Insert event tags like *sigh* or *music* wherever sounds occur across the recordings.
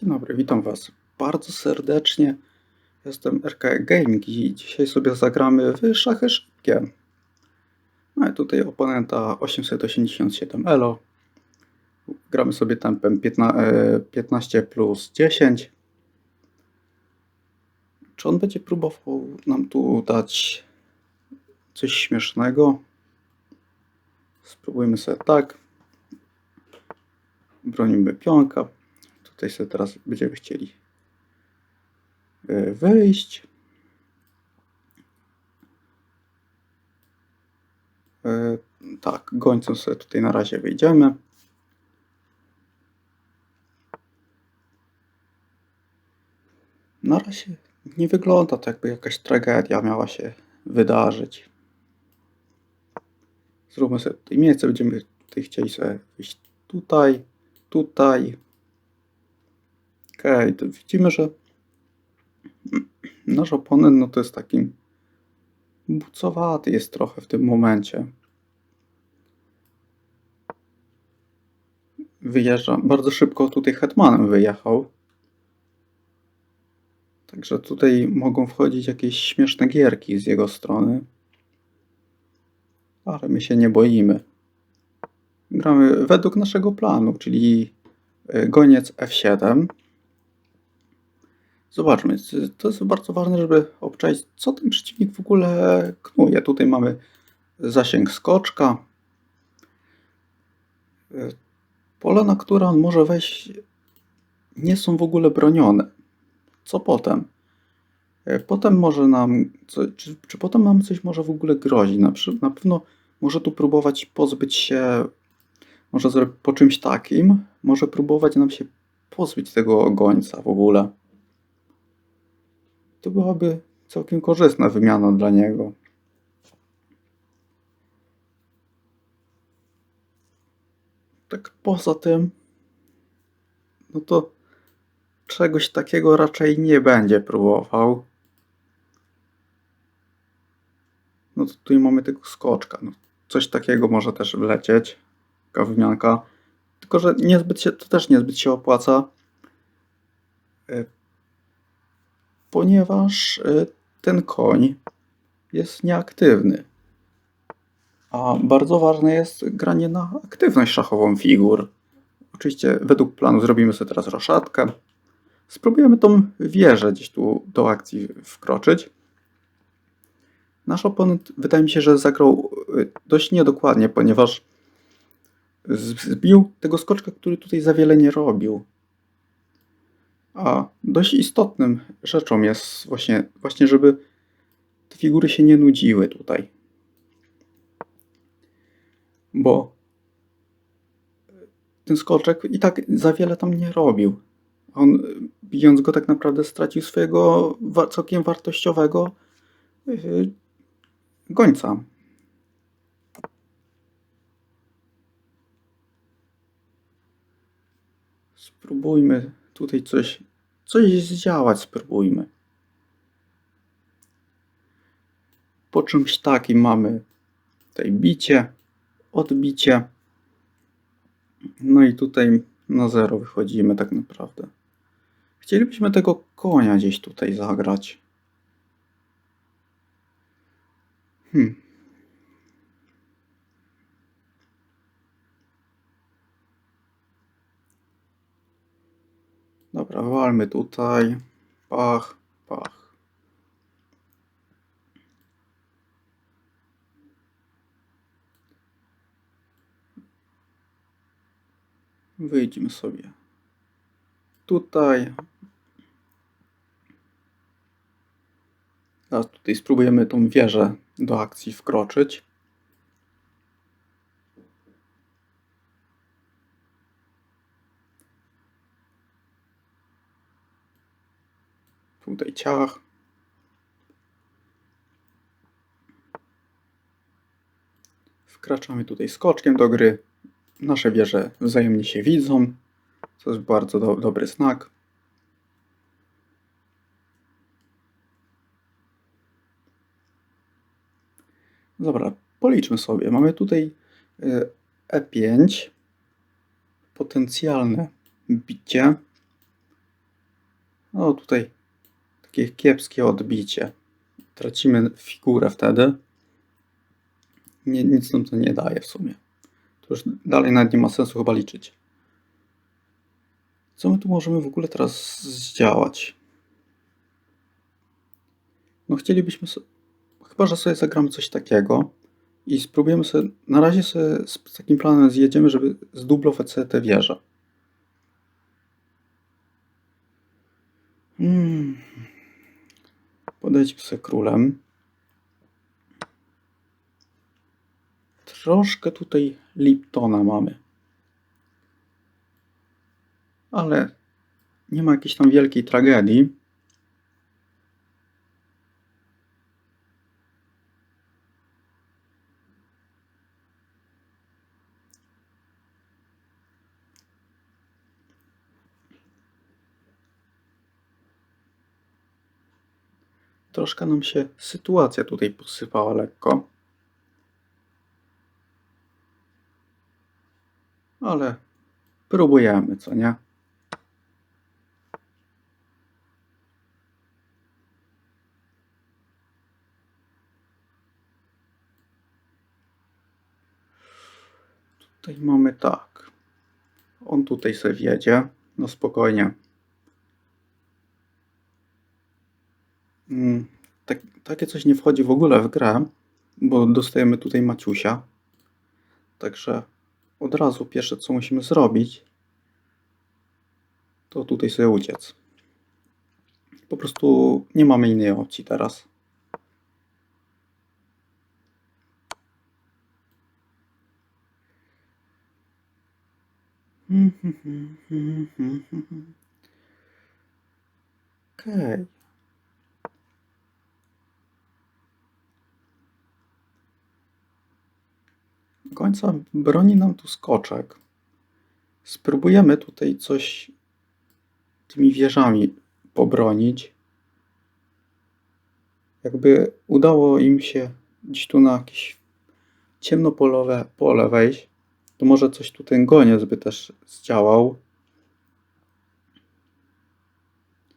Dzień dobry, witam Was bardzo serdecznie. Jestem RK Gaming i dzisiaj sobie zagramy w szachy szybkie. Mamy tutaj oponenta 887 Elo. Gramy sobie tempem 15, e, 15 plus 10. Czy on będzie próbował nam tu dać coś śmiesznego? Spróbujmy sobie tak. Bronimy pionka. Tutaj sobie teraz będziemy chcieli e, wyjść. E, Tak, gońcem sobie tutaj na razie wyjdziemy. Na razie nie wygląda to jakby jakaś tragedia miała się wydarzyć. Zróbmy sobie tutaj miejsce, będziemy tutaj chcieli sobie wyjść tutaj, tutaj. Okej, to widzimy, że nasz oponent no to jest taki bucowaty jest trochę w tym momencie. Wyjeżdża, bardzo szybko tutaj hetmanem wyjechał. Także tutaj mogą wchodzić jakieś śmieszne gierki z jego strony. Ale my się nie boimy. Gramy według naszego planu, czyli y, goniec F7. Zobaczmy, to jest bardzo ważne, żeby obczaić, co ten przeciwnik w ogóle knuje. Tutaj mamy zasięg skoczka. Y, Pola, na które on może wejść, nie są w ogóle bronione. Co potem? E, Potem może nam, czy, czy potem nam coś może w ogóle grozi? Na, na pewno może tu próbować pozbyć się, może po czymś takim, może próbować nam się pozbyć tego gońca w ogóle. To byłaby całkiem korzystna wymiana dla niego. Tak poza tym, no to czegoś takiego raczej nie będzie próbował. No to tutaj mamy tego skoczka. No, coś takiego może też wlecieć. Taka wymianka. Tylko, że niezbyt się, to też niezbyt się opłaca. Ponieważ y, ten koń jest nieaktywny. A bardzo ważne jest granie na aktywność szachową figur. Oczywiście według planu zrobimy sobie teraz roszadkę. Spróbujemy tą wieżę gdzieś tu do akcji wkroczyć. Nasz oponent wydaje mi się, że zagrał y, dość niedokładnie, ponieważ zbił tego skoczka, który tutaj za wiele nie robił. A dość istotnym rzeczą jest właśnie, właśnie żeby te figury się nie nudziły tutaj. Bo ten skoczek i tak za wiele tam nie robił. On, bijąc go, tak naprawdę stracił swojego całkiem wartościowego yy, gońca. Spróbujmy tutaj coś, coś zdziałać, spróbujmy. Po czymś takim mamy tutaj bicie, odbicie. No i tutaj na zero wychodzimy tak naprawdę. Chcielibyśmy tego konia gdzieś tutaj zagrać. Hmm. Dobra, walmy tutaj. Pach, pach. Wyjdźmy sobie tutaj. Teraz tutaj spróbujemy tą wieżę do akcji wkroczyć. Tutaj ciach. Wkraczamy tutaj skoczkiem do gry. Nasze wieże wzajemnie się widzą, co jest bardzo do, dobry znak. Dobra, policzmy sobie. Mamy tutaj y, E5, potencjalne bicie. No tutaj kiepskie odbicie. Tracimy figurę wtedy. Nie, nic nam to nie daje w sumie. To już dalej nawet nie ma sensu chyba liczyć. Co my tu możemy w ogóle teraz zdziałać? No chcielibyśmy sobie... Chyba, że sobie zagramy coś takiego i spróbujemy sobie... Na razie sobie z takim planem zjedziemy, żeby zdublować sobie te wieże. Hmm. Podejdźmy sobie królem. Troszkę tutaj Liptona mamy. Ale nie ma jakiejś tam wielkiej tragedii. Troszkę nam się sytuacja tutaj posypała lekko. Ale próbujemy, co nie? Tutaj mamy tak. On tutaj sobie wjedzie. No spokojnie. Mm, tak, takie coś nie wchodzi w ogóle w grę, bo dostajemy tutaj Maciusia. Także od razu pierwsze co musimy zrobić, to tutaj sobie uciec. Po prostu nie mamy innej opcji teraz. *laughs* Okej. Do końca broni nam tu skoczek. Spróbujemy tutaj coś tymi wieżami pobronić. Jakby udało im się gdzieś tu na jakieś ciemnopolowe pole wejść, to może coś tu ten goniec by też zdziałał.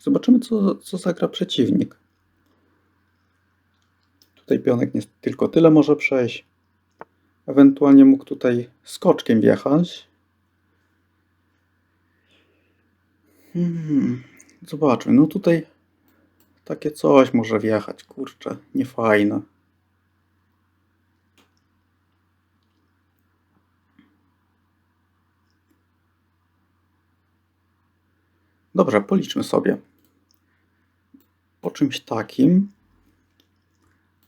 Zobaczymy, co, co zagra przeciwnik. Tutaj pionek nie tylko tyle może przejść. Ewentualnie mógł tutaj skoczkiem wjechać. Hmm, zobaczmy. No tutaj takie coś może wjechać. Kurczę, niefajne. Dobrze, policzmy sobie. Po czymś takim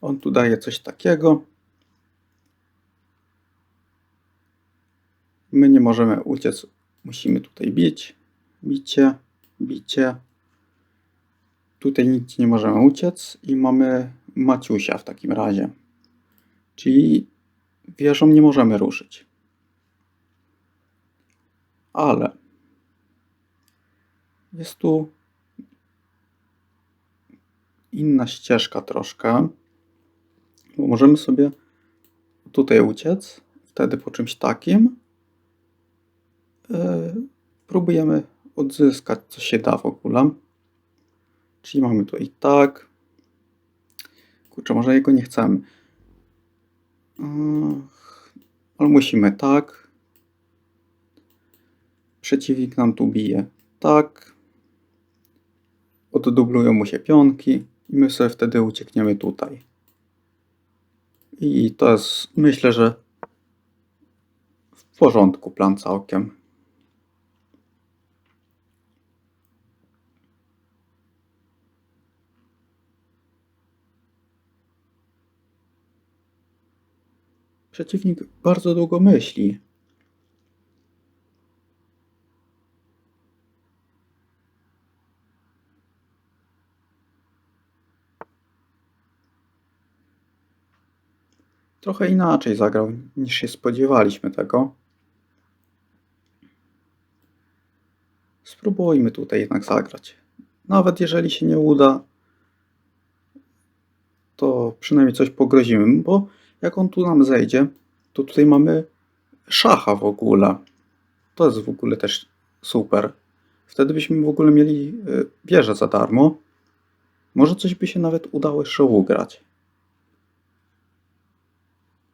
on tu daje coś takiego. My nie możemy uciec, musimy tutaj bić, bicie, bicie. Tutaj nic nie możemy uciec i mamy Maciusia w takim razie. Czyli wieżą nie możemy ruszyć. Ale jest tu inna ścieżka troszkę. Bo możemy sobie tutaj uciec, wtedy po czymś takim próbujemy odzyskać, co się da w ogóle. Czyli mamy tutaj tak. Kurczę, może jego nie chcemy. Ale musimy tak. Przeciwnik nam tu bije tak. Oddublują mu się pionki i my sobie wtedy uciekniemy tutaj. I to jest, myślę, że w porządku plan całkiem. Przeciwnik bardzo długo myśli. Trochę inaczej zagrał niż się spodziewaliśmy tego. Spróbujmy tutaj jednak zagrać. Nawet jeżeli się nie uda, to przynajmniej coś pogrozimy, bo jak on tu nam zejdzie, to tutaj mamy szacha w ogóle. To jest w ogóle też super. Wtedy byśmy w ogóle mieli y, wieżę za darmo. Może coś by się nawet udało jeszcze ugrać.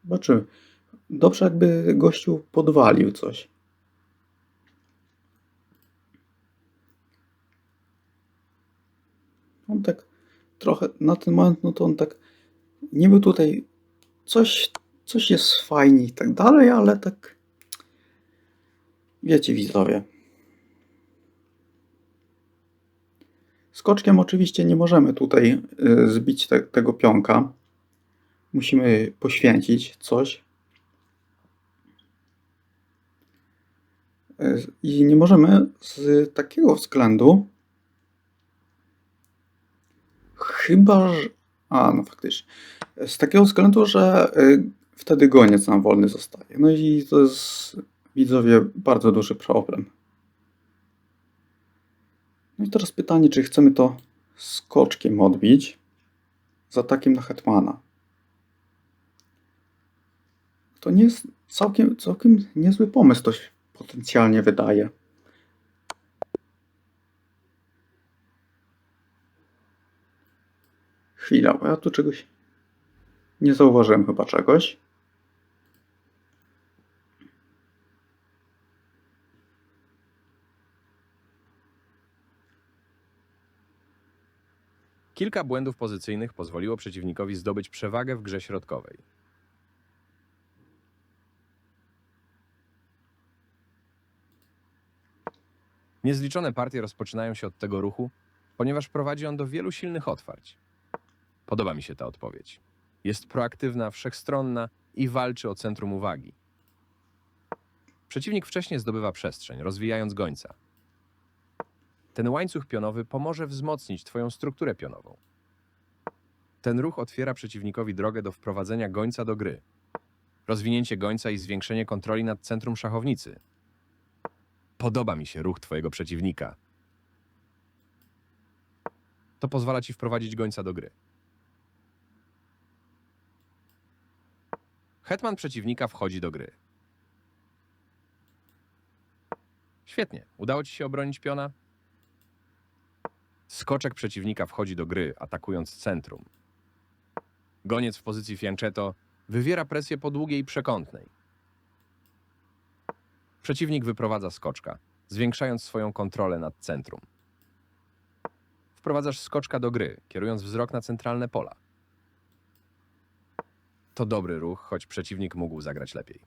Zobaczymy. Dobrze, jakby gościu podwalił coś. On tak trochę na ten moment, no to on tak niby tutaj coś, coś jest fajnie i tak dalej, ale tak wiecie widzowie. Skoczkiem oczywiście nie możemy tutaj y, zbić te, tego pionka. Musimy poświęcić coś. Y, I nie możemy z takiego względu, chyba. A, no faktycznie. Z takiego względu, że y, wtedy goniec nam wolny zostaje. No i to jest, widzowie, bardzo duży problem. No i teraz pytanie, czy chcemy to skoczkiem odbić z atakiem na Hetmana. To nie jest całkiem, całkiem niezły pomysł, to się potencjalnie wydaje. Chwila, bo ja tu czegoś nie zauważyłem chyba czegoś. Kilka błędów pozycyjnych pozwoliło przeciwnikowi zdobyć przewagę w grze środkowej. Niezliczone partie rozpoczynają się od tego ruchu, ponieważ prowadzi on do wielu silnych otwarć. Podoba mi się ta odpowiedź. Jest proaktywna, wszechstronna i walczy o centrum uwagi. Przeciwnik wcześniej zdobywa przestrzeń, rozwijając gońca. Ten łańcuch pionowy pomoże wzmocnić Twoją strukturę pionową. Ten ruch otwiera przeciwnikowi drogę do wprowadzenia gońca do gry. Rozwinięcie gońca i zwiększenie kontroli nad centrum szachownicy. Podoba mi się ruch Twojego przeciwnika. To pozwala Ci wprowadzić gońca do gry. Hetman przeciwnika wchodzi do gry. Świetnie. Udało Ci się obronić piona? Skoczek przeciwnika wchodzi do gry, atakując centrum. Goniec w pozycji fianchetto wywiera presję po długiej przekątnej. Przeciwnik wyprowadza skoczka, zwiększając swoją kontrolę nad centrum. Wprowadzasz skoczka do gry, kierując wzrok na centralne pola. To dobry ruch, choć przeciwnik mógł zagrać lepiej.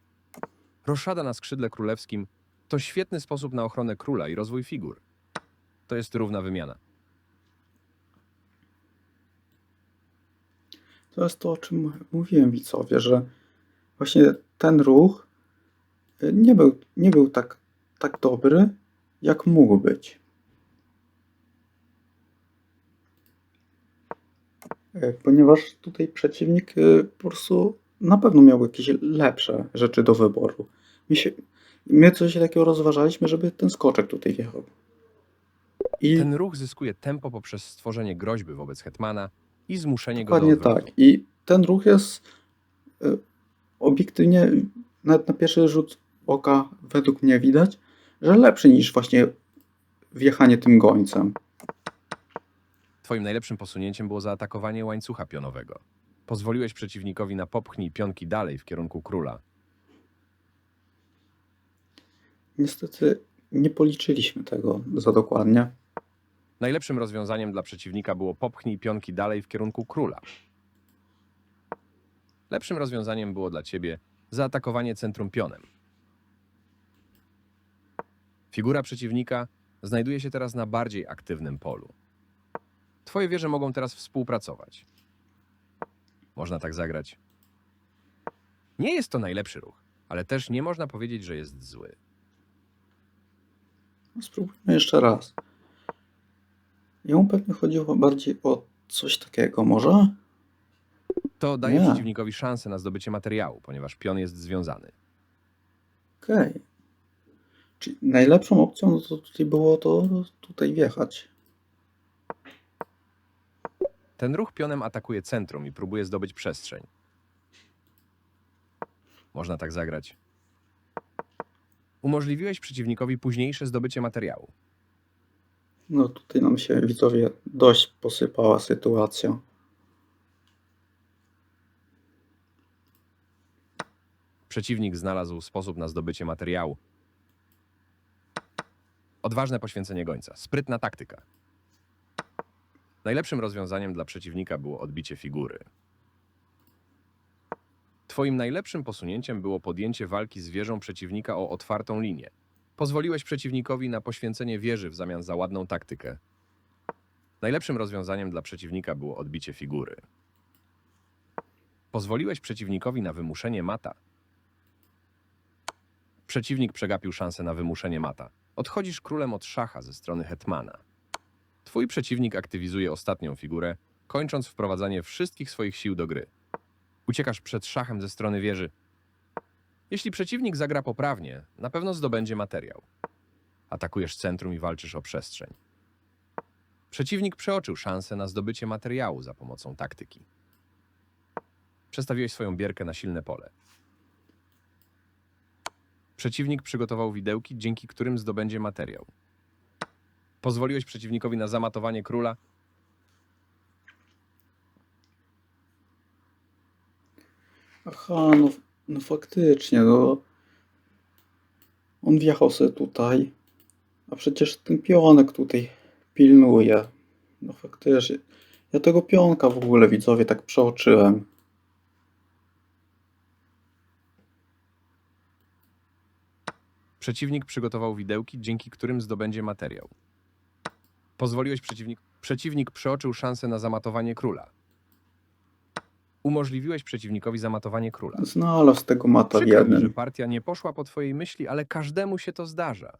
Roszada na skrzydle królewskim to świetny sposób na ochronę króla i rozwój figur. To jest równa wymiana. To jest to, o czym mówiłem widzowie, że właśnie ten ruch y, nie był, nie był tak, tak dobry, jak mógł być. Ponieważ tutaj przeciwnik y, po prostu na pewno miał jakieś lepsze rzeczy do wyboru. My, się, my coś takiego rozważaliśmy, żeby ten skoczek tutaj wjechał. I Ten ruch zyskuje tempo poprzez stworzenie groźby wobec hetmana i zmuszenie go Dokładnie do odwrotu. tak. I ten ruch jest y, obiektywnie, nawet na pierwszy rzut oka, według mnie widać, że lepszy niż właśnie wjechanie tym gońcem. Twoim najlepszym posunięciem było zaatakowanie łańcucha pionowego. Pozwoliłeś przeciwnikowi na popchnij pionki dalej w kierunku króla. Niestety nie policzyliśmy tego za dokładnie. Najlepszym rozwiązaniem dla przeciwnika było popchnij pionki dalej w kierunku króla. Lepszym rozwiązaniem było dla ciebie zaatakowanie centrum pionem. Figura przeciwnika znajduje się teraz na bardziej aktywnym polu. Twoje wieże mogą teraz współpracować. Można tak zagrać. Nie jest to najlepszy ruch, ale też nie można powiedzieć, że jest zły. No, Spróbujmy jeszcze raz. Jemu pewnie chodziło bardziej o coś takiego może? To daje Nie. przeciwnikowi szansę na zdobycie materiału, ponieważ pion jest związany. Okej. Czyli najlepszą opcją no to tutaj było to tutaj wjechać. Ten ruch pionem atakuje centrum i próbuje zdobyć przestrzeń. Można tak zagrać. Umożliwiłeś przeciwnikowi późniejsze zdobycie materiału. No tutaj nam się widzowie dość posypała sytuacja. Przeciwnik znalazł sposób na zdobycie materiału. Odważne poświęcenie gońca, sprytna taktyka. Najlepszym rozwiązaniem dla przeciwnika było odbicie figury. Twoim najlepszym posunięciem było podjęcie walki z wieżą przeciwnika o otwartą linię. Pozwoliłeś przeciwnikowi na poświęcenie wieży w zamian za ładną taktykę. Najlepszym rozwiązaniem dla przeciwnika było odbicie figury. Pozwoliłeś przeciwnikowi na wymuszenie mata. Przeciwnik przegapił szansę na wymuszenie mata. Odchodzisz królem od szacha ze strony hetmana. Twój przeciwnik aktywizuje ostatnią figurę, kończąc wprowadzanie wszystkich swoich sił do gry. Uciekasz przed szachem ze strony wieży. Jeśli przeciwnik zagra poprawnie, na pewno zdobędzie materiał. Atakujesz centrum i walczysz o przestrzeń. Przeciwnik przeoczył szansę na zdobycie materiału za pomocą taktyki. Przestawiłeś swoją bierkę na silne pole. Przeciwnik przygotował widełki, dzięki którym zdobędzie materiał. Pozwoliłeś przeciwnikowi na zamatowanie króla. Aha, no, no faktycznie, no. On wjechał sobie tutaj, a przecież ten pionek tutaj pilnuje. No faktycznie. Ja tego pionka w ogóle widzowie tak przeoczyłem. Przeciwnik przygotował widełki, dzięki którym zdobędzie materiał. Pozwoliłeś przeciwnik. Przeciwnik przeoczył szansę na zamatowanie króla. Umożliwiłeś przeciwnikowi zamatowanie króla. Znalazł tego mata Przykro mi, że partia nie poszła po twojej myśli, ale każdemu się to zdarza.